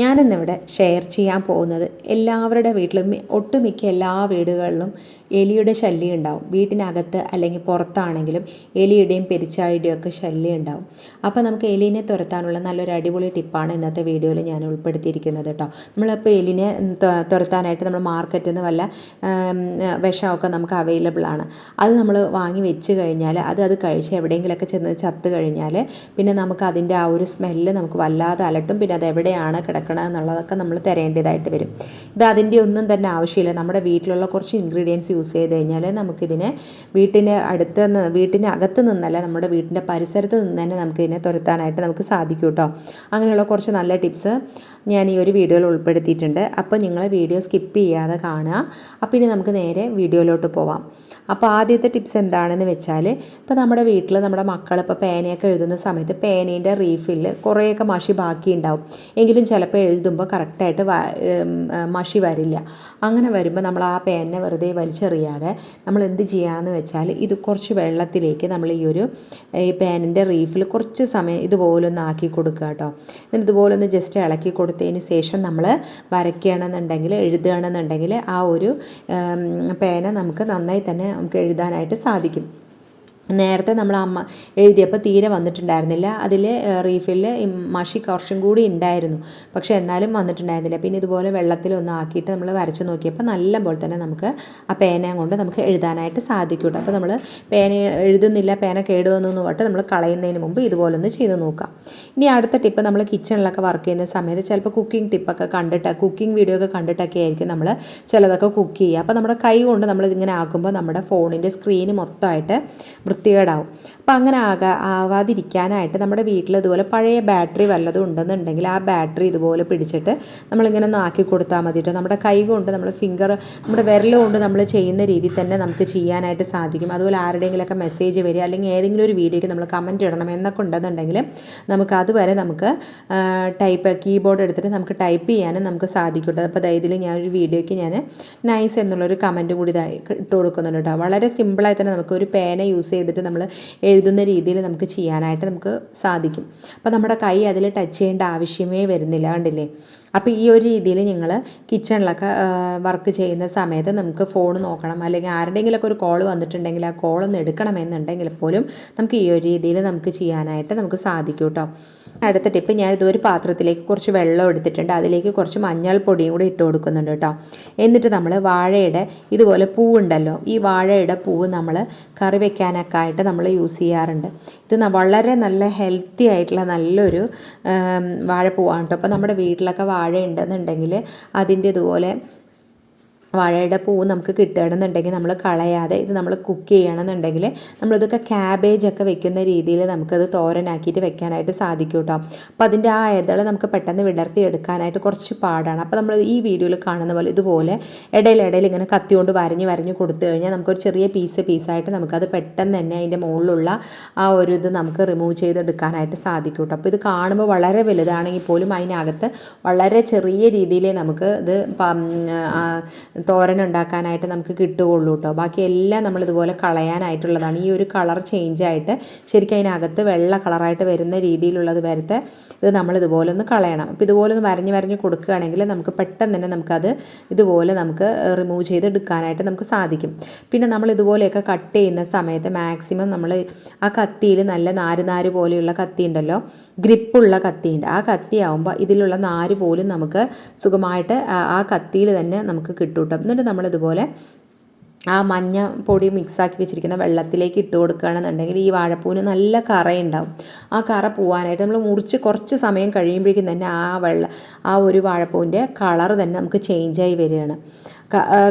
ഞാനിന്നിവിടെ ഷെയർ ചെയ്യാൻ പോകുന്നത് എല്ലാവരുടെ വീട്ടിലും ഒട്ടുമിക്ക എല്ലാ വീടുകളിലും എലിയുടെ ശല്യം ഉണ്ടാവും. വീട്ടിനകത്ത് അല്ലെങ്കിൽ പുറത്താണെങ്കിലും എലിയുടെയും പെരിച്ചാഴിയുടെയും ഒക്കെ ശല്യം ഉണ്ടാവും. അപ്പോൾ നമുക്ക് എലിനെ തുരത്താനുള്ള നല്ലൊരു അടിപൊളി ടിപ്പാണ് ഇന്നത്തെ വീഡിയോയിൽ ഞാൻ ഉൾപ്പെടുത്തിയിരിക്കുന്നത് കേട്ടോ നമ്മളിപ്പോൾ എലിനെ തുരത്താനായിട്ട് നമ്മൾ മാർക്കറ്റിൽ നിന്ന് വല്ല വിഷമൊക്കെ നമുക്ക് അവൈലബിൾ ആണ്. അത് നമ്മൾ വാങ്ങി വെച്ച് കഴിഞ്ഞാൽ അത് അത് കഴിച്ച് എവിടെയെങ്കിലുമൊക്കെ ചെന്ന് ചത്ത് കഴിഞ്ഞാൽ പിന്നെ നമുക്ക് അതിന്റെ ആ ഒരു സ്മെല്ല് നമുക്ക് വല്ലാതെ അലട്ടും. പിന്നെ അത് എവിടെയാണ് കിടക്കണത് എന്നുള്ളതൊക്കെ നമ്മൾ തിരയേണ്ടതായിട്ട് വരും. ഇത് അതിന്റെ ഒന്നും തന്നെ ആവശ്യമില്ല. നമ്മുടെ വീട്ടിലുള്ള കുറച്ച് ഇൻഗ്രീഡിയൻസ് യൂസ് ചെയ്ത് കഴിഞ്ഞാൽ നമുക്കിതിനെ വീട്ടിന്റെ അടുത്ത് നിന്ന് വീട്ടിന്റെ അകത്ത് നിന്നല്ല നമ്മുടെ വീട്ടിന്റെ പരിസരത്ത് നിന്ന് തന്നെ നമുക്കിതിനെ തുരത്താനായിട്ട് നമുക്ക് സാധിക്കും കേട്ടോ അങ്ങനെയുള്ള കുറച്ച് നല്ല ടിപ്സ് ഞാൻ ഈ ഒരു വീഡിയോയിൽ ഉൾപ്പെടുത്തിയിട്ടുണ്ട്. അപ്പോൾ നിങ്ങൾ വീഡിയോ സ്കിപ്പ് ചെയ്യാതെ കാണുക. അപ്പോൾ ഇനി നമുക്ക് നേരെ വീഡിയോയിലോട്ട് പോവാം. അപ്പോൾ ആദ്യത്തെ ടിപ്സ് എന്താണെന്ന് വെച്ചാൽ ഇപ്പോൾ നമ്മുടെ വീട്ടിൽ നമ്മുടെ മക്കൾ ഇപ്പോൾ പേനയൊക്കെ എഴുതുന്ന സമയത്ത് പേനേന്റെ റീഫിൽ കുറേയൊക്കെ മഷി ബാക്കി ഉണ്ടാവും എങ്കിലും ചിലപ്പോൾ എഴുതുമ്പോൾ കറക്റ്റായിട്ട് മഷി വരില്ല. അങ്ങനെ വരുമ്പോൾ നമ്മൾ ആ പേനെ വെറുതെ വലിച്ചെറിയാതെ നമ്മൾ എന്ത് ചെയ്യാമെന്ന് വെച്ചാൽ ഇത് കുറച്ച് വെള്ളത്തിലേക്ക് നമ്മൾ ഈ ഒരു ഈ പേനിന്റെ റീഫിൽ കുറച്ച് സമയം ഇതുപോലൊന്ന് ആക്കി കൊടുക്കുക കേട്ടോ എന്നിട്ട് ഇതുപോലൊന്ന് ജസ്റ്റ് ഇളക്കി കൊടുത്തതിന് ശേഷം നമ്മൾ വരയ്ക്കുകയാണെന്നുണ്ടെങ്കിൽ എഴുതുകയാണെന്നുണ്ടെങ്കിൽ ആ ഒരു പേന നമുക്ക് നന്നായി തന്നെ നമുക്ക് എഴുതാനായിട്ട് സാധിക്കും. നേരത്തെ നമ്മൾ അമ്മ എഴുതിയപ്പോൾ തീരെ വന്നിട്ടുണ്ടായിരുന്നില്ല. അതിൽ റീഫിൽ മഷി കുറച്ചും കൂടി ഉണ്ടായിരുന്നു. പക്ഷെ എന്നാലും വന്നിട്ടുണ്ടായിരുന്നില്ല. പിന്നെ ഇതുപോലെ വെള്ളത്തിലൊന്ന് ആക്കിയിട്ട് നമ്മൾ വരച്ച് നോക്കിയപ്പോൾ നല്ല പോലെ തന്നെ നമുക്ക് ആ പേന കൊണ്ട് നമുക്ക് എഴുതാനായിട്ട് സാധിക്കും അപ്പോൾ നമ്മൾ പേന എഴുതുന്നില്ല പേന കേടുവന്നു എന്ന് പറഞ്ഞിട്ട് നമ്മൾ കളയുന്നതിന് മുമ്പ് ഇതുപോലൊന്ന് ചെയ്ത് നോക്കാം. ഇനി അടുത്ത ടിപ്പ് നമ്മൾ കിച്ചണിലൊക്കെ വർക്ക് ചെയ്യുന്ന സമയത്ത് ചിലപ്പോൾ കുക്കിംഗ് ടിപ്പൊക്കെ കണ്ടിട്ട് കുക്കിംഗ് വീഡിയോ ഒക്കെ കണ്ടിട്ടൊക്കെ ആയിരിക്കും നമ്മൾ ചിലതൊക്കെ കുക്ക് ചെയ്യുക. അപ്പോൾ നമ്മുടെ കൈ കൊണ്ട് നമ്മൾ ഇതിങ്ങനെ ആക്കുമ്പോൾ നമ്മുടെ ഫോണിന്റെ സ്ക്രീന് മൊത്തമായിട്ട് വൃത്തികേടാവും. അപ്പം അങ്ങനെ ആകാ ആവാതിരിക്കാനായിട്ട് നമ്മുടെ വീട്ടിൽ ഇതുപോലെ പഴയ ബാറ്ററി വല്ലതും ഉണ്ടെന്നുണ്ടെങ്കിൽ ആ ബാറ്ററി ഇതുപോലെ പിടിച്ചിട്ട് നമ്മളിങ്ങനെ നാക്കി കൊടുത്താൽ മതി കേട്ടോ നമ്മുടെ കൈ കൊണ്ട് നമ്മൾ ഫിംഗർ നമ്മുടെ വിരലുകൊണ്ട് നമ്മൾ ചെയ്യുന്ന രീതിയിൽ തന്നെ നമുക്ക് ചെയ്യാനായിട്ട് സാധിക്കും. അതുപോലെ ആരുടെയെങ്കിലുമൊക്കെ മെസ്സേജ് വരിക അല്ലെങ്കിൽ ഏതെങ്കിലും ഒരു വീഡിയോയ്ക്ക് നമ്മൾ കമന്റ് ഇടണം എന്നൊക്കെ ഉണ്ടെന്നുണ്ടെങ്കിൽ നമുക്ക് അതുവരെ നമുക്ക് ടൈപ്പ് കീബോർഡ് എടുത്തിട്ട് നമുക്ക് ടൈപ്പ് ചെയ്യാനും നമുക്ക് സാധിക്കും അപ്പോൾ ദൈതിൽ ഞാൻ ഒരു വീഡിയോയ്ക്ക് ഞാൻ നൈസ് എന്നുള്ളൊരു കമന്റ് കൂടി ഇട്ട് കൊടുക്കുന്നുണ്ട് കേട്ടോ. വളരെ സിമ്പിളായി തന്നെ നമുക്ക് ഒരു പേന യൂസ് ചെയ്തിട്ട് നമ്മൾ എഴുതുന്ന രീതിയിൽ നമുക്ക് ചെയ്യാനായിട്ട് നമുക്ക് സാധിക്കും. അപ്പോൾ നമ്മുടെ കൈ അതിൽ ടച്ച് ചെയ്യേണ്ട ആവശ്യമേ വരുന്നില്ല കണ്ടില്ലേ? അപ്പോൾ ഈ ഒരു രീതിയിൽ നിങ്ങൾ കിച്ചണിലൊക്കെ വർക്ക് ചെയ്യുന്ന സമയത്ത് നമുക്ക് ഫോൺ നോക്കണം. അല്ലെങ്കിൽ ആരുടെയെങ്കിലുമൊക്കെ ഒരു കോൾ വന്നിട്ടുണ്ടെങ്കിൽ ആ കോളൊന്ന് എടുക്കണമെന്നുണ്ടെങ്കിൽ പോലും നമുക്ക് ഈ ഒരു രീതിയിൽ നമുക്ക് ചെയ്യാനായിട്ട് നമുക്ക് സാധിക്കും കേട്ടോ അടുത്ത ടിപ്പ് ഞാൻ ഇതൊരു പാത്രത്തിലേക്ക് കുറച്ച് വെള്ളം എടുത്തിട്ടുണ്ട്. അതിലേക്ക് കുറച്ച് മഞ്ഞൾപ്പൊടിയും കൂടി ഇട്ട് കൊടുക്കുന്നുണ്ട് കേട്ടോ. എന്നിട്ട് നമ്മൾ വാഴയുടെ ഇതുപോലെ പൂവുണ്ടല്ലോ ഈ വാഴയുടെ പൂവ് നമ്മൾ കറി വെക്കാനൊക്കെ ആയിട്ട് നമ്മൾ യൂസ് ചെയ്യാറുണ്ട്. ഇത് വളരെ നല്ല ഹെൽത്തി ആയിട്ടുള്ള നല്ലൊരു വാഴപ്പൂവാണ് കേട്ടോ. അപ്പോൾ നമ്മുടെ വീട്ടിലൊക്കെ വാഴ ഉണ്ടെന്നുണ്ടെങ്കിൽ അതിന്റെ ഇതുപോലെ വാഴയുടെ പൂവ് നമുക്ക് കിട്ടുകയാണെന്നുണ്ടെങ്കിൽ നമ്മൾ കളയാതെ ഇത് നമ്മൾ കുക്ക് ചെയ്യണമെന്നുണ്ടെങ്കിൽ നമ്മളിതൊക്കെ ക്യാബേജൊക്കെ വെക്കുന്ന രീതിയിൽ നമുക്കത് തോരനാക്കിയിട്ട് വെക്കാനായിട്ട് സാധിക്കും കേട്ടോ അപ്പോൾ അതിന്റെ ആ ഇതൾ നമുക്ക് പെട്ടെന്ന് വിടർത്തി എടുക്കാനായിട്ട് കുറച്ച് പാടാണ്. അപ്പോൾ നമ്മൾ ഈ വീഡിയോയിൽ കാണുന്ന പോലെ ഇതുപോലെ ഇടയിൽ ഇങ്ങനെ കത്തി കൊണ്ട് വരഞ്ഞ് വരഞ്ഞ് കൊടുത്തു കഴിഞ്ഞാൽ നമുക്കൊരു ചെറിയ പീസ് പീസായിട്ട് നമുക്കത് പെട്ടെന്ന് തന്നെ അതിന്റെ മുകളിലുള്ള ആ ഒരു ഇത് നമുക്ക് റിമൂവ് ചെയ്തെടുക്കാനായിട്ട് സാധിക്കും കേട്ടോ അപ്പോൾ ഇത് കാണുമ്പോൾ വളരെ വലുതാണെങ്കിൽ പോലും അതിനകത്ത് വളരെ ചെറിയ രീതിയിലേ നമുക്ക് ഇത് തോരൻ ഉണ്ടാക്കാനായിട്ട് നമുക്ക് കിട്ടുകയുള്ളൂ കേട്ടോ. ബാക്കി എല്ലാം നമ്മൾ ഇതുപോലെ കളയാനായിട്ടുള്ളതാണ്. ഈ ഒരു കളർ ചേഞ്ച് ആയിട്ട് ശരിക്കും അതിനകത്ത് വെള്ള കളറായിട്ട് വരുന്ന രീതിയിലുള്ളത് വരത്തെ ഇത് നമ്മൾ ഇതുപോലെ ഒന്ന് കളയണം. അപ്പോൾ ഇതുപോലെ ഒന്ന് വരഞ്ഞ് വരഞ്ഞ് കൊടുക്കുകയാണെങ്കിൽ നമുക്ക് പെട്ടെന്ന് തന്നെ നമുക്കത് ഇതുപോലെ നമുക്ക് റിമൂവ് ചെയ്തെടുക്കാനായിട്ട് നമുക്ക് സാധിക്കും. പിന്നെ നമ്മൾ ഇതുപോലെയൊക്കെ കട്ട് ചെയ്യുന്ന സമയത്ത് മാക്സിമം നമ്മൾ ആ കത്തിയിൽ നല്ല നാര് നാര് പോലെയുള്ള കത്തി ഉണ്ടല്ലോ ഗ്രിപ്പുള്ള കത്തിയുണ്ട്. ആ കത്തി ആവുമ്പോൾ ഇതിലുള്ള നാര് പോലും നമുക്ക് സുഖമായിട്ട് ആ കത്തിയിൽ തന്നെ നമുക്ക് കിട്ടും. കേട്ടോ. എന്നിട്ട് നമ്മളിതുപോലെ ആ മഞ്ഞ പൊടി മിക്സാക്കി വെച്ചിരിക്കുന്ന വെള്ളത്തിലേക്ക് ഇട്ട് കൊടുക്കുകയാണെന്നുണ്ടെങ്കിൽ ഈ വാഴപ്പൂവിന് നല്ല കറയുണ്ടാവും. ആ കറ പോവാനായിട്ട് നമ്മൾ മുറിച്ച് കുറച്ച് സമയം കഴിയുമ്പോഴേക്കും തന്നെ ആ വെള്ള ആ ഒരു വാഴപ്പൂവിന്റെ കളർ തന്നെ നമുക്ക് ചേഞ്ചായി വരികയാണ്.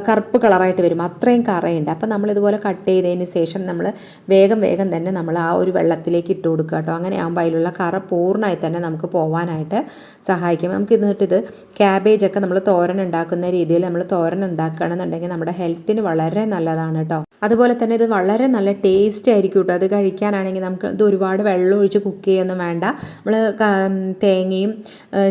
കറുപ്പ് കളറായിട്ട് വരും. അത്രയും കറയുണ്ട്. അപ്പോൾ നമ്മളിതുപോലെ കട്ട് ചെയ്തതിന് ശേഷം നമ്മൾ വേഗം വേഗം തന്നെ നമ്മൾ ആ ഒരു വെള്ളത്തിലേക്ക് ഇട്ട് കൊടുക്കുക കേട്ടോ. അങ്ങനെ ആകുമ്പോൾ അതിലുള്ള കറ പൂർണമായി തന്നെ നമുക്ക് പോകാനായിട്ട് സഹായിക്കും. നമുക്ക് എന്നിട്ടിത് ക്യാബേജൊക്കെ നമ്മൾ തോരൻ ഉണ്ടാക്കുന്ന രീതിയിൽ നമ്മൾ തോരൻ ഉണ്ടാക്കുകയാണെന്നുണ്ടെങ്കിൽ നമ്മുടെ ഹെൽത്തിന് വളരെ നല്ലതാണ് കേട്ടോ. അതുപോലെ തന്നെ ഇത് വളരെ നല്ല ടേസ്റ്റ് ആയിരിക്കും കേട്ടോ. അത് കഴിക്കാനാണെങ്കിൽ നമുക്ക് ഇത് ഒരുപാട് വെള്ളം ഒഴിച്ച് കുക്ക് ചെയ്യൊന്നും വേണ്ട. നമ്മൾ തേങ്ങയും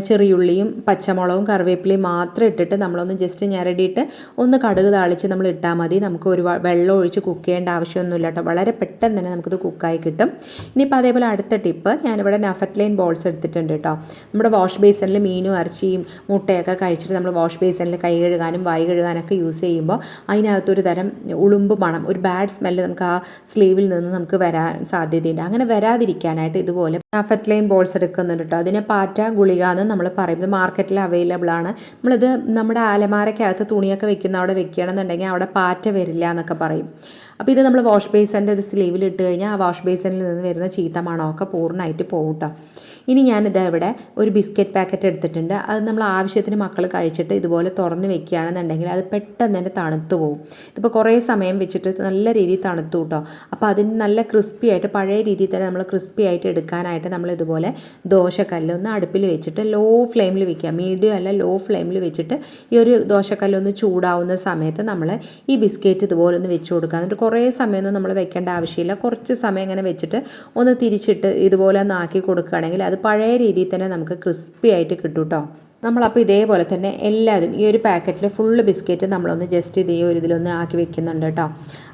ചെറിയുള്ളിയും പച്ചമുളകും കറിവേപ്പിലയും മാത്രം ഇട്ടിട്ട് നമ്മളൊന്ന് ജസ്റ്റ് ഞരടിയിട്ട് ഒന്ന് കടുക് താളിച്ച് നമ്മൾ ഇട്ടാൽ മതി. നമുക്ക് ഒരു വെള്ളം ഒഴിച്ച് കുക്ക് ചെയ്യേണ്ട ആവശ്യമൊന്നുമില്ല കേട്ടോ. വളരെ പെട്ടെന്ന് തന്നെ നമുക്കിത് കുക്കായി കിട്ടും. ഇനിയിപ്പോൾ അതേപോലെ അടുത്ത ടിപ്പ് ഞാനിവിടെ നഫറ്റ്ലൈൻ ബോൾസ് എടുത്തിട്ടുണ്ട് കേട്ടോ. നമ്മുടെ വാഷ് ബേസിനിൽ മീനും ഇറച്ചിയും മുട്ടയൊക്കെ കഴിച്ചിട്ട് നമ്മൾ വാഷ് ബേസിനിൽ കൈ കഴുകാനും വായി കഴുകാനൊക്കെ യൂസ് ചെയ്യുമ്പോൾ അതിനകത്തൊരു തരം ഉളുമ്പ് മണം ഒരു ബാഡ് സ്മെല്ല് നമുക്ക് ആ സ്ലീവിൽ നിന്ന് നമുക്ക് വരാൻ സാധ്യതയുണ്ട്. അങ്ങനെ വരാതിരിക്കാനായിട്ട് ഇതുപോലെ നഫറ്റ്ലൈൻ ബോൾസ് എടുക്കുന്നുണ്ട് കേട്ടോ. അതിനെ പാറ്റ ഗുളിക എന്ന് നമ്മൾ പറയുന്നത് മാർക്കറ്റിൽ അവൈലബിൾ ആണ്. നമ്മളിത് നമ്മുടെ അലമാരക്കകത്ത് തുണിയൊക്കെ വെക്കുന്ന അവിടെ വെക്കുകയാണെന്നുണ്ടെങ്കിൽ അവിടെ പാറ്റ വരില്ല എന്നൊക്കെ പറയും. അപ്പോൾ ഇത് നമ്മൾ വാഷ് ബേസിന്റെ ഒരു സ്ലീവിൽ ഇട്ട് കഴിഞ്ഞാൽ ആ വാഷ് ബേസിനിൽ നിന്ന് വരുന്ന ചീത്ത മണമൊക്കെ പൂർണമായിട്ട് പോകും കേട്ടോ ഇനി ഞാനിത് ഇവിടെ ഒരു ബിസ്ക്കറ്റ് പാക്കറ്റ് എടുത്തിട്ടുണ്ട്. അത് നമ്മൾ ആവശ്യത്തിന് മക്കൾ കഴിച്ചിട്ട് ഇതുപോലെ തുറന്ന് വെക്കുകയാണെന്നുണ്ടെങ്കിൽ അത് പെട്ടെന്ന് തന്നെ തണുത്ത് പോകും ഇതിപ്പോൾ കുറേ സമയം വെച്ചിട്ട് നല്ല രീതിയിൽ തണുത്തു കേട്ടോ. അപ്പോൾ അതിന് നല്ല ക്രിസ്പി ആയിട്ട് പഴയ രീതിയിൽ തന്നെ നമ്മൾ ക്രിസ്പി ആയിട്ട് എടുക്കാനായിട്ട് നമ്മൾ ഇതുപോലെ ദോശക്കല്ലൊന്ന് അടുപ്പിൽ വെച്ചിട്ട് ലോ ഫ്ലെയിമിൽ വെക്കുക. മീഡിയം അല്ല ലോ ഫ്ലെയിമിൽ വെച്ചിട്ട് ഈ ഒരു ദോശക്കല്ലൊന്ന് ചൂടാവുന്ന സമയത്ത് നമ്മൾ ഈ ബിസ്ക്കറ്റ് ഇതുപോലെ ഒന്ന് വെച്ച് കൊടുക്കുക. എന്നിട്ട് കുറേ സമയമൊന്നും നമ്മൾ വെക്കേണ്ട ആവശ്യമില്ല. കുറച്ച് സമയം ഇങ്ങനെ വെച്ചിട്ട് ഒന്ന് തിരിച്ചിട്ട് ഇതുപോലെ ഒന്ന് ആക്കി കൊടുക്കുകയാണെങ്കിൽ അത് പഴയ രീതിയിൽ തന്നെ നമുക്ക് ക്രിസ്പി ആയിട്ട് കിട്ടും കേട്ടോ നമ്മളപ്പോൾ ഇതേപോലെ തന്നെ എല്ലാതും ഈ ഒരു പാക്കറ്റിൽ ഫുള്ള് ബിസ്ക്കറ്റ് നമ്മളൊന്ന് ജസ്റ്റ് ഇതേ ഒരു ഇതിലൊന്ന് ആക്കി വെക്കുന്നുണ്ട് കേട്ടോ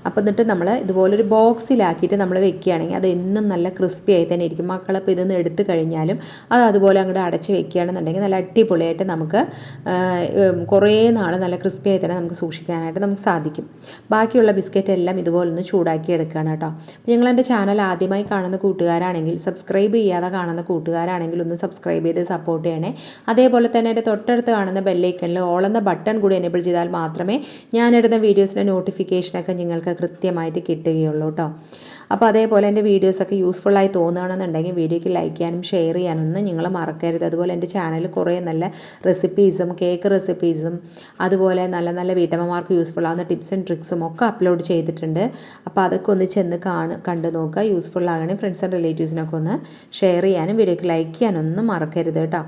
അപ്പോൾ എന്നിട്ട് നമ്മൾ ഇതുപോലൊരു ബോക്സിലാക്കിയിട്ട് നമ്മൾ വെക്കുകയാണെങ്കിൽ അത് എന്നും നല്ല ക്രിസ്പി ആയി തന്നെ ഇരിക്കും. മക്കളപ്പോൾ ഇതൊന്ന് എടുത്തു കഴിഞ്ഞാലും അത് അതുപോലെ അങ്ങോട്ട് അടച്ച് വെക്കുകയാണെന്നുണ്ടെങ്കിൽ നല്ല അടിപൊളിയായിട്ട് നമുക്ക് കുറേ നാൾ നല്ല ക്രിസ്പി ആയി തന്നെ നമുക്ക് സൂക്ഷിക്കാനായിട്ട് നമുക്ക് സാധിക്കും. ബാക്കിയുള്ള ബിസ്ക്കറ്റ് എല്ലാം ഇതുപോലെ ഒന്ന് ചൂടാക്കി എടുക്കുകയാണ് കേട്ടോ. നിങ്ങൾ എന്റെ ചാനൽ ആദ്യമായി കാണുന്ന കൂട്ടുകാരാണെങ്കിൽ സബ്സ്ക്രൈബ് ചെയ്യാതെ കാണുന്ന കൂട്ടുകാരാണെങ്കിൽ ഒന്ന് സബ്സ്ക്രൈബ് ചെയ്ത് സപ്പോർട്ട് ചെയ്യണേ. അതേപോലെ തന്നെ എന്റെ തൊട്ടടുത്ത് കാണുന്ന ബെല്ലൈക്കണിൽ ഓൾ എന്ന ബട്ടൺ കൂടി എനേബിൾ ചെയ്താൽ മാത്രമേ ഞാനിടുന്ന വീഡിയോസിന്റെ നോട്ടിഫിക്കേഷനൊക്കെ നിങ്ങൾക്ക് കൃത്യമായിട്ട് കിട്ടുകയുള്ളൂ കേട്ടോ അപ്പോൾ അതേപോലെ എന്റെ വീഡിയോസൊക്കെ യൂസ്ഫുള്ളായി തോന്നുകയാണെന്നുണ്ടെങ്കിൽ വീഡിയോയ്ക്ക് ലൈക്ക് ചെയ്യാനും ഷെയർ ചെയ്യാനൊന്നും നിങ്ങൾ മറക്കരുത്. അതുപോലെ എന്റെ ചാനൽ കുറേ നല്ല റെസിപ്പീസും കേക്ക് റെസിപ്പീസും അതുപോലെ നല്ല നല്ല വീട്ടമ്മമാർക്ക് യൂസ്ഫുൾ ആവുന്ന ടിപ്സ് ആൻഡ് ട്രിക്സും ഒക്കെ അപ്ലോഡ് ചെയ്തിട്ടുണ്ട്. അപ്പോൾ അതൊക്കെ ഒന്ന് ചെന്ന് കാണു കണ്ടു നോക്കുക. യൂസ്ഫുൾ ആകണേ ഫ്രണ്ട്സ് ആൻഡ് റിലേറ്റീവ്സിനൊക്കെ ഒന്ന് ഷെയർ ചെയ്യാനും വീഡിയോയ്ക്ക് ലൈക്ക് ചെയ്യാനൊന്നും മറക്കരുത് കേട്ടോ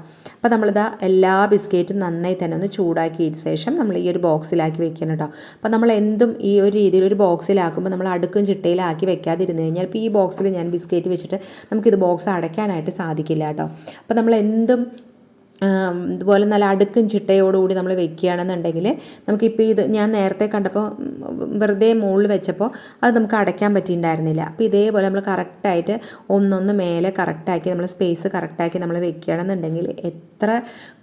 അപ്പോൾ നമ്മളിതാ എല്ലാ ബിസ്ക്കറ്റും നന്നായി തന്നെ ഒന്ന് ചൂടാക്കിയതിന് ശേഷം നമ്മൾ ഈ ഒരു ബോക്സിലാക്കി വെക്കണം കേട്ടോ. അപ്പോൾ നമ്മൾ എന്തും ഈ ഒരു രീതിയിൽ ഒരു ബോക്സിലാക്കുമ്പോൾ നമ്മൾ അടുക്കും ചിട്ടയിലാക്കി വെക്കാതിരുന്നു കഴിഞ്ഞാൽ ഇപ്പോൾ ഈ ബോക്സിൽ ഞാൻ ബിസ്ക്കറ്റ് വെച്ചിട്ട് നമുക്കിത് ബോക്സ് അടയ്ക്കാനായിട്ട് സാധിക്കില്ല കേട്ടോ. അപ്പോൾ നമ്മൾ എന്തും ഇതുപോലെ നല്ല അടുക്കും ചിട്ടയോടുകൂടി നമ്മൾ വെക്കുകയാണെന്നുണ്ടെങ്കിൽ നമുക്കിപ്പോൾ ഇത് ഞാൻ നേരത്തെ കണ്ടപ്പോൾ വെറുതെ മുകളിൽ വെച്ചപ്പോൾ അത് നമുക്ക് അടയ്ക്കാൻ പറ്റിയിട്ടുണ്ടായിരുന്നില്ല. അപ്പോൾ ഇതേപോലെ നമ്മൾ കറക്റ്റായിട്ട് ഒന്നൊന്ന് മേലെ കറക്റ്റാക്കി നമ്മൾ സ്പേസ് കറക്റ്റാക്കി നമ്മൾ വെക്കുകയാണെന്നുണ്ടെങ്കിൽ എത്ര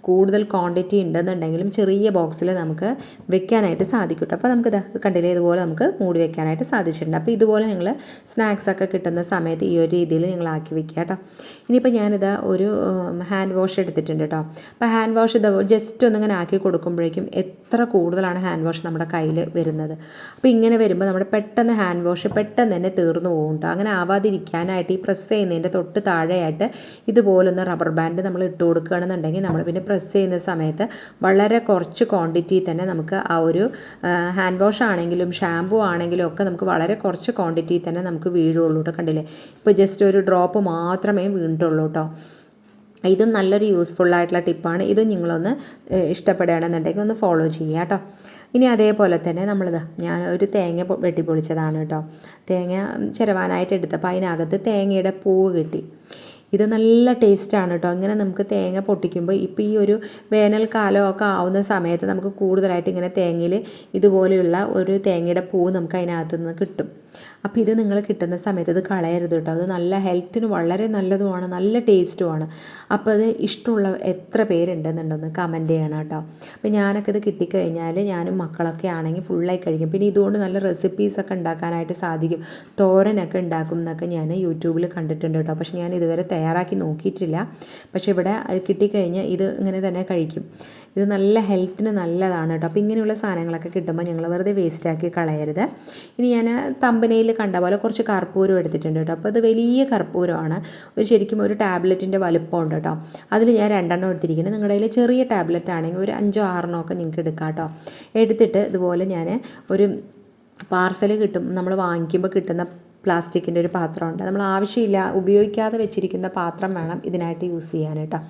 കൂടുതൽ ക്വാണ്ടിറ്റി ഉണ്ടെന്നുണ്ടെങ്കിലും ചെറിയ ബോക്സിൽ നമുക്ക് വെക്കാനായിട്ട് സാധിക്കും അപ്പോൾ നമുക്ക് കണ്ടില്ലേ ഇതുപോലെ നമുക്ക് മൂടി വെക്കാനായിട്ട് സാധിച്ചിട്ടുണ്ട്. അപ്പോൾ ഇതുപോലെ നിങ്ങൾ സ്നാക്സൊക്കെ കിട്ടുന്ന സമയത്ത് ഈ ഒരു രീതിയിൽ നിങ്ങൾ ആക്കി വെക്കുക കേട്ടോ. ഇനിയിപ്പോൾ ഞാനിത് ഒരു ഹാൻഡ് വാഷ് എടുത്തിട്ടുണ്ട് കേട്ടോ. അപ്പോൾ ഹാൻഡ് വാഷ് ഇത് ജസ്റ്റ് ഒന്നിങ്ങനെ ആക്കി കൊടുക്കുമ്പോഴേക്കും എത്ര കൂടുതലാണ് ഹാൻഡ് വാഷ് നമ്മുടെ കയ്യിൽ വരുന്നത്. അപ്പോൾ ഇങ്ങനെ വരുമ്പോൾ നമ്മുടെ പെട്ടെന്ന് ഹാൻഡ് വാഷ് പെട്ടെന്ന് തന്നെ തീർന്നു പോകും കേട്ടോ അങ്ങനെ ആവാതിരിക്കാനായിട്ട് ഈ പ്രസ് ചെയ്യുന്നതിന്റെ തൊട്ട് താഴെയായിട്ട് ഇതുപോലൊന്ന് റബ്ബർ ബാൻഡ് നമ്മൾ ഇട്ട് കൊടുക്കുകയാണെന്നുണ്ടെങ്കിൽ നമ്മൾ പിന്നെ പ്രസ് ചെയ്യുന്ന സമയത്ത് വളരെ കുറച്ച് ക്വാണ്ടിറ്റി തന്നെ നമുക്ക് ആ ഒരു ഹാൻഡ് വാഷ് ആണെങ്കിലും ഷാമ്പു ആണെങ്കിലും ഒക്കെ നമുക്ക് വളരെ കുറച്ച് ക്വാണ്ടിറ്റി തന്നെ നമുക്ക് വീഴുള്ളൂ കേട്ടോ കണ്ടില്ലേ? ഇപ്പോൾ ജസ്റ്റ് ഒരു ഡ്രോപ്പ് മാത്രമേ വീണിട്ടുള്ളൂ കേട്ടോ ഇതും നല്ലൊരു യൂസ്ഫുൾ ആയിട്ടുള്ള ടിപ്പാണ് ഇതും നിങ്ങളൊന്ന് ഇഷ്ടപ്പെടുകയാണെന്നുണ്ടെങ്കിൽ ഒന്ന് ഫോളോ ചെയ്യുക കേട്ടോ. ഇനി അതേപോലെ തന്നെ നമ്മളിത് ഞാൻ ഒരു തേങ്ങ വെട്ടിപ്പൊളിച്ചതാണ് കേട്ടോ. തേങ്ങ ചിരവാനായിട്ട് എടുത്തപ്പോൾ അതിനകത്ത് തേങ്ങയുടെ പൂവ് കിട്ടി. ഇത് നല്ല ടേസ്റ്റാണ് കേട്ടോ. ഇങ്ങനെ നമുക്ക് തേങ്ങ പൊട്ടിക്കുമ്പോൾ ഇപ്പോൾ ഈ ഒരു വേനൽക്കാലം ഒക്കെ ആവുന്ന സമയത്ത് നമുക്ക് കൂടുതലായിട്ട് ഇങ്ങനെ തേങ്ങയിൽ ഇതുപോലെയുള്ള ഒരു തേങ്ങയുടെ പൂവ് നമുക്ക് അതിനകത്ത് നിന്ന് കിട്ടും. അപ്പോൾ ഇത് നിങ്ങൾ കിട്ടുന്ന സമയത്ത് ഇത് കളയരുത് കേട്ടോ. അത് നല്ല ഹെൽത്തിന് വളരെ നല്ലതുമാണ് നല്ല ടേസ്റ്റുമാണ്. അപ്പോൾ അത് ഇഷ്ടമുള്ള എത്ര പേരുണ്ടെന്നുണ്ടെന്ന് കമന്റ് ചെയ്യണം കേട്ടോ. അപ്പോൾ ഞാനൊക്കെ ഇത് കിട്ടിക്കഴിഞ്ഞാൽ ഞാനും മക്കളൊക്കെ ആണെങ്കിൽ ഫുള്ളായി കഴിക്കും. പിന്നെ ഇതുകൊണ്ട് നല്ല റെസിപ്പീസൊക്കെ ഉണ്ടാക്കാനായിട്ട് സാധിക്കും. തോരനൊക്കെ ഉണ്ടാക്കും എന്നൊക്കെ ഞാൻ യൂട്യൂബിൽ കണ്ടിട്ടുണ്ട് കേട്ടോ. പക്ഷേ ഞാൻ ഇതുവരെ തയ്യാറാക്കി നോക്കിയിട്ടില്ല. പക്ഷേ ഇവിടെ കിട്ടിക്കഴിഞ്ഞാൽ ഇത് ഇങ്ങനെ തന്നെ കഴിക്കും. ഇത് നല്ല ഹെൽത്തിന് നല്ലതാണ് കേട്ടോ. അപ്പോൾ ഇങ്ങനെയുള്ള സാധനങ്ങളൊക്കെ കിട്ടുമ്പോൾ ഞങ്ങൾ വെറുതെ വേസ്റ്റാക്കി കളയരുത്. ഇനി ഞാൻ തമ്പനയിൽ കണ്ട പോലെ കുറച്ച് കർപ്പൂരം എടുത്തിട്ടുണ്ട് കേട്ടോ. അപ്പോൾ അത് വലിയ കർപ്പൂരമാണ്. ഒരു ശരിക്കും ഒരു ടാബ്ലറ്റിന്റെ വലുപ്പമുണ്ട് കേട്ടോ. അതിൽ ഞാൻ രണ്ടെണ്ണം എടുത്തിരിക്കുന്നത് നിങ്ങളുടെ കയ്യിൽ ചെറിയ ടാബ്ലറ്റ് ആണെങ്കിൽ ഒരു അഞ്ചോ ആറെണ്ണോ ഒക്കെ നിങ്ങൾക്ക് എടുക്കാം കേട്ടോ. എടുത്തിട്ട് ഇതുപോലെ ഞാൻ ഒരു പാർസൽ കിട്ടും. നമ്മൾ വാങ്ങിക്കുമ്പോൾ കിട്ടുന്ന പ്ലാസ്റ്റിക്കിന്റെ ഒരു പാത്രമുണ്ട്. നമ്മൾ ആവശ്യമില്ല ഉപയോഗിക്കാതെ വെച്ചിരിക്കുന്ന പാത്രം വേണം ഇതിനായിട്ട് യൂസ് ചെയ്യാൻ കേട്ടോ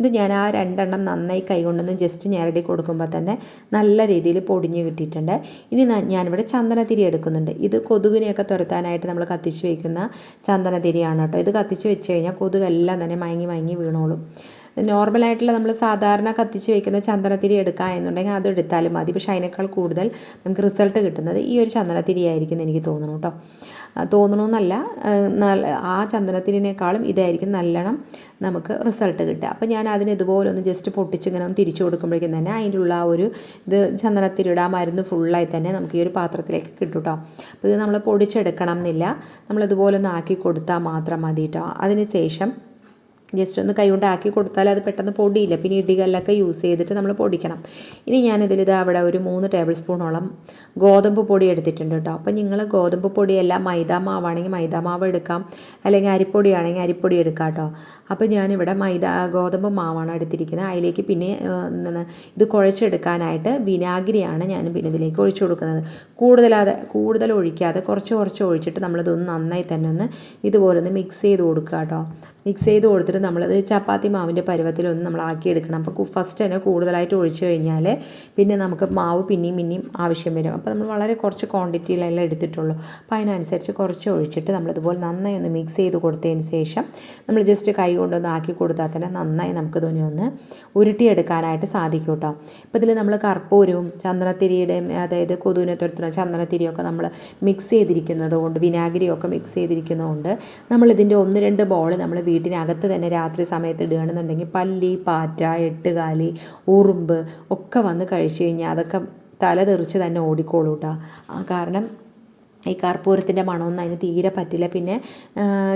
എന്നിട്ട് ഞാൻ ആ രണ്ടെണ്ണം നന്നായി കൈകൊണ്ടൊന്ന് ജസ്റ്റ് ഞെരടി കൊടുക്കുമ്പോൾ തന്നെ നല്ല രീതിയിൽ പൊടിഞ്ഞ് കിട്ടിയിട്ടുണ്ട്. ഇനി ഞാനിവിടെ ചന്ദനത്തിരി എടുക്കുന്നുണ്ട്. ഇത് കൊതുകിനെയൊക്കെ തുരത്താനായിട്ട് നമ്മൾ കത്തിച്ച് വയ്ക്കുന്ന ചന്ദനത്തിരിയാണ് കേട്ടോ. ഇത് കത്തിച്ച് വെച്ച് കഴിഞ്ഞാൽ കൊതുകെല്ലാം തന്നെ മയങ്ങി മയങ്ങി വീണോളും. നോർമലായിട്ടുള്ള നമ്മൾ സാധാരണ കത്തിച്ച് വെക്കുന്ന ചന്ദനത്തിരി എടുക്കുക എന്നുണ്ടെങ്കിൽ അത് എടുത്താലും മതി. പക്ഷേ അതിനേക്കാൾ കൂടുതൽ നമുക്ക് റിസൾട്ട് കിട്ടുന്നത് ഈ ഒരു ചന്ദനത്തിരി ആയിരിക്കും എനിക്ക് തോന്നുന്നു കേട്ടോ തോന്നണമെന്നല്ല ആ ചന്ദനത്തിരിനേക്കാളും ഇതായിരിക്കും നല്ലോണം നമുക്ക് റിസൾട്ട് കിട്ടുക. അപ്പോൾ ഞാൻ അതിന് ഇതുപോലെ ഒന്ന് ജസ്റ്റ് പൊട്ടിച്ച് ഇങ്ങനെ ഒന്ന് തിരിച്ചു കൊടുക്കുമ്പോഴേക്കും തന്നെ അതിന്റെ ഉള്ള ആ ഒരു ഇത് ചന്ദനത്തിരിയുടെ ആ മരുന്ന് ഫുള്ളായി തന്നെ നമുക്ക് ഈ ഒരു പാത്രത്തിലേക്ക് കിട്ടും കേട്ടോ അപ്പോൾ ഇത് നമ്മൾ പൊടിച്ചെടുക്കണം എന്നില്ല. നമ്മളിതുപോലെ ഒന്ന് ആക്കി കൊടുത്താൽ മാത്രം മതി കേട്ടോ അതിന് ശേഷം ജസ്റ്റ് ഒന്ന് കൈകൊണ്ട് ആക്കി കൊടുത്താൽ അത് പെട്ടെന്ന് പൊടിയില്ല. പിന്നെ ഇടികല്ലൊക്കെ യൂസ് ചെയ്തിട്ട് നമ്മൾ പൊടിക്കണം. ഇനി ഞാനിതിൽ ഇത് അവിടെ ഒരു മൂന്ന് ടേബിൾ സ്പൂണോളം ഗോതമ്പ് പൊടി എടുത്തിട്ടുണ്ട് കേട്ടോ. അപ്പോൾ നിങ്ങൾ ഗോതമ്പ് പൊടിയല്ല മൈദ മാവാണെങ്കിൽ മൈദ മാവ് എടുക്കാം. അല്ലെങ്കിൽ അരിപ്പൊടിയാണെങ്കിൽ അരിപ്പൊടി എടുക്കാം കേട്ടോ. അപ്പോൾ ഞാനിവിടെ മൈദ ഗോതമ്പ് മാവാണ് എടുത്തിരിക്കുന്നത്. അതിലേക്ക് പിന്നെ എന്താണ് ഇത് കുഴച്ചെടുക്കാനായിട്ട് വിനാഗിരിയാണ് ഞാൻ പിന്നെ ഇതിലേക്ക് ഒഴിച്ചു കൊടുക്കുന്നത്. കൂടുതലാതെ കൂടുതൽ ഒഴിക്കാതെ കുറച്ച് കുറച്ച് ഒഴിച്ചിട്ട് നമ്മളിതൊന്ന് നന്നായി തന്നെ ഒന്ന് ഇതുപോലെ ഒന്ന് മിക്സ് ചെയ്ത് കൊടുക്കുക കേട്ടോ. മിക്സ് ചെയ്ത് കൊടുത്തിട്ട് നമ്മളത് ചപ്പാത്തി മാവിന്റെ പരുവത്തിലൊന്ന് നമ്മൾ ആക്കിയെടുക്കണം അപ്പോൾ ഫസ്റ്റ് തന്നെ കൂടുതലായിട്ട് ഒഴിച്ചു കഴിഞ്ഞാൽ പിന്നെ നമുക്ക് മാവ് പിന്നെയും പിന്നെയും ആവശ്യം വരും. അപ്പോൾ നമ്മൾ വളരെ കുറച്ച് ക്വാണ്ടിറ്റിയിലെല്ലാം എടുത്തിട്ടുള്ളൂ. അപ്പോൾ അതിനനുസരിച്ച് കുറച്ച് ഒഴിച്ചിട്ട് നമ്മളിതുപോലെ നന്നായി ഒന്ന് മിക്സ് ചെയ്ത് കൊടുത്തതിന് ശേഷം നമ്മൾ ജസ്റ്റ് കൈ കൊണ്ടൊന്ന് ആക്കി കൊടുത്താൽ തന്നെ നന്നായി നമുക്ക് തുണി ഒന്ന് ഉരുട്ടിയെടുക്കാനായിട്ട് സാധിക്കും കേട്ടോ. ഇപ്പോൾ ഇതിൽ നമ്മൾ കർപ്പൂരവും ചന്ദനത്തിരിയുടെയും അതായത് കൊതുവിനെ തുരത്തുന്ന ചന്ദനത്തിരിയൊക്കെ നമ്മൾ മിക്സ് ചെയ്തിരിക്കുന്നത് കൊണ്ട് വിനാഗിരിയൊക്കെ മിക്സ് ചെയ്തിരിക്കുന്നതുകൊണ്ട് നമ്മളിതിന്റെ ഒന്ന് രണ്ട് ബോൾ നമ്മൾ വീട്ടിനകത്ത് തന്നെ രാത്രി സമയത്ത് ഇടുകയാണെന്നുണ്ടെങ്കിൽ പല്ലി പാറ്റ എട്ടുകാലി ഉറുമ്പ് ഒക്കെ വന്ന് കഴിച്ചു കഴിഞ്ഞാൽ അതൊക്കെ തല തെറിച്ച് തന്നെ ഓടിക്കോളൂ കേട്ടോ. കാരണം ഈ കർപ്പൂരത്തിന്റെ മണമൊന്നും അതിന് തീരെ പറ്റില്ല. പിന്നെ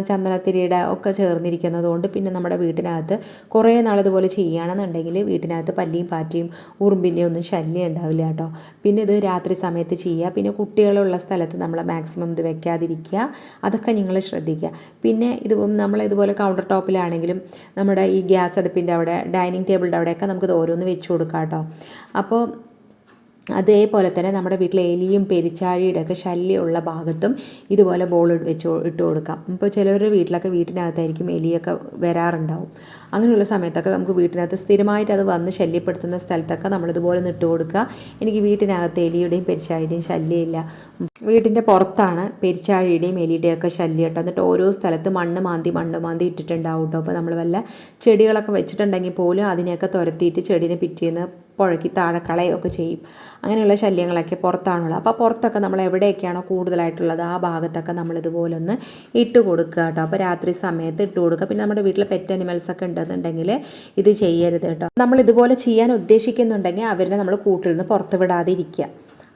ചന്ദനത്തിരിയുടെ ഒക്കെ ചേർന്നിരിക്കുന്നത് കൊണ്ട് പിന്നെ നമ്മുടെ വീട്ടിനകത്ത് കുറേ നാൾ ഇതുപോലെ ചെയ്യുകയാണെന്നുണ്ടെങ്കിൽ വീട്ടിനകത്ത് പല്ലിയും പാറ്റയും ഉറുമ്പിന്റെയും ഒന്നും ശല്യം ഉണ്ടാവില്ല കേട്ടോ. പിന്നെ ഇത് രാത്രി സമയത്ത് ചെയ്യുക. പിന്നെ കുട്ടികളുള്ള സ്ഥലത്ത് നമ്മൾ മാക്സിമം ഇത് വെക്കാതിരിക്കുക. അതൊക്കെ നിങ്ങൾ ശ്രദ്ധിക്കുക. പിന്നെ ഇത് നമ്മൾ ഇതുപോലെ കൗണ്ടർ ടോപ്പിലാണെങ്കിലും നമ്മുടെ ഈ ഗ്യാസ് അടുപ്പിന്റെ അവിടെ ഡൈനിങ് ടേബിളിന്റെ അവിടെയൊക്കെ നമുക്കിത് ഓരോന്ന് വെച്ച് കൊടുക്കാം കേട്ടോ. അപ്പോൾ അതേപോലെ തന്നെ നമ്മുടെ വീട്ടിലെ എലിയും പെരിച്ചാഴിയുടെ ഒക്കെ ശല്യമുള്ള ഭാഗത്തും ഇതുപോലെ ബോൾ വെച്ച് ഇട്ട് കൊടുക്കാം. ഇപ്പോൾ ചിലവരുടെ വീട്ടിലൊക്കെ വീട്ടിനകത്തായിരിക്കും എലിയൊക്കെ വരാറുണ്ടാവും. അങ്ങനെയുള്ള സമയത്തൊക്കെ നമുക്ക് വീട്ടിനകത്ത് സ്ഥിരമായിട്ട് അത് വന്ന് ശല്യപ്പെടുത്തുന്ന സ്ഥലത്തൊക്കെ നമ്മളിതുപോലെ ഇട്ട് കൊടുക്കുക. എനിക്ക് വീട്ടിനകത്ത് എലിയുടെയും പെരിച്ചാഴിയുടെയും ശല്യമില്ല. വീട്ടിന്റെ പുറത്താണ് പെരിച്ചാഴിയുടെയും എലിയുടെയും ഒക്കെ ശല്യം കേട്ടോ. എന്നിട്ട് ഓരോ സ്ഥലത്ത് മണ്ണ് മാന്തി മണ്ണ് മാന്തി ഇട്ടിട്ടുണ്ടാവും കേട്ടോ. അപ്പോൾ നമ്മൾ വല്ല ചെടികളൊക്കെ വെച്ചിട്ടുണ്ടെങ്കിൽ പോലും അതിനെയൊക്കെ തുരത്തിയിട്ട് ചെടീനെ പിറ്റേന്ന് പുഴക്കി താഴെ കളയൊക്കെ ചെയ്യും. അങ്ങനെയുള്ള ശല്യങ്ങളൊക്കെ പുറത്താണുള്ളത്. അപ്പോൾ പുറത്തൊക്കെ നമ്മൾ എവിടെയൊക്കെയാണോ കൂടുതലായിട്ടുള്ളത് ആ ഭാഗത്തൊക്കെ നമ്മൾ ഇതുപോലെ ഒന്ന് ഇട്ട് കൊടുക്കുക കേട്ടോ. അപ്പോൾ രാത്രി സമയത്ത് ഇട്ട് കൊടുക്കുക. പിന്നെ നമ്മുടെ വീട്ടിലെ പെറ്റ് അനിമൽസ് ഒക്കെ ഉണ്ടെന്നുണ്ടെങ്കിൽ ഇത് ചെയ്യരുത് കേട്ടോ. നമ്മൾ ഇതുപോലെ ചെയ്യാൻ ഉദ്ദേശിക്കുന്നുണ്ടെങ്കിൽ അവരെ നമ്മൾ കൂട്ടിൽ നിന്ന് പുറത്ത് വിടാതിരിക്കുക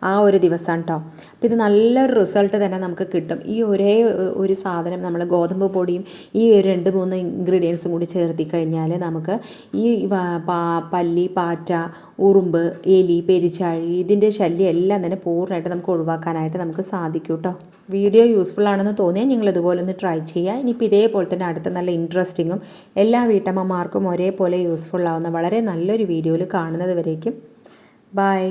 ആ ഒരു ദിവസമാണ് കേട്ടോ അപ്പോൾ ഇത് നല്ലൊരു റിസൾട്ട് തന്നെ നമുക്ക് കിട്ടും. ഈ ഒരേ ഒരു സാധനം നമ്മൾ ഗോതമ്പ് പൊടിയും ഈ രണ്ട് മൂന്ന് ഇൻഗ്രീഡിയൻസും കൂടി ചേർത്തി കഴിഞ്ഞാൽ നമുക്ക് ഈ പല്ലി പാറ്റ ഉറുമ്പ് എലി പെരിച്ചാഴി ഇതിന്റെ ശല്യം എല്ലാം തന്നെ പൂർണമായിട്ട് നമുക്ക് ഒഴിവാക്കാനായിട്ട് നമുക്ക് സാധിക്കും കേട്ടോ വീഡിയോ യൂസ്ഫുൾ ആണെന്ന് തോന്നിയാൽ നിങ്ങൾ ഇതുപോലെ ഒന്ന് ട്രൈ ചെയ്യുക ഇനിയിപ്പോൾ ഇതേപോലെ തന്നെ അടുത്ത നല്ല ഇൻട്രസ്റ്റിങ്ങും എല്ലാ വീട്ടമ്മമാർക്കും ഒരേപോലെ യൂസ്ഫുൾ ആവുന്ന വളരെ നല്ലൊരു വീഡിയോയിൽ കാണുന്നത് വരേക്കും. ബൈ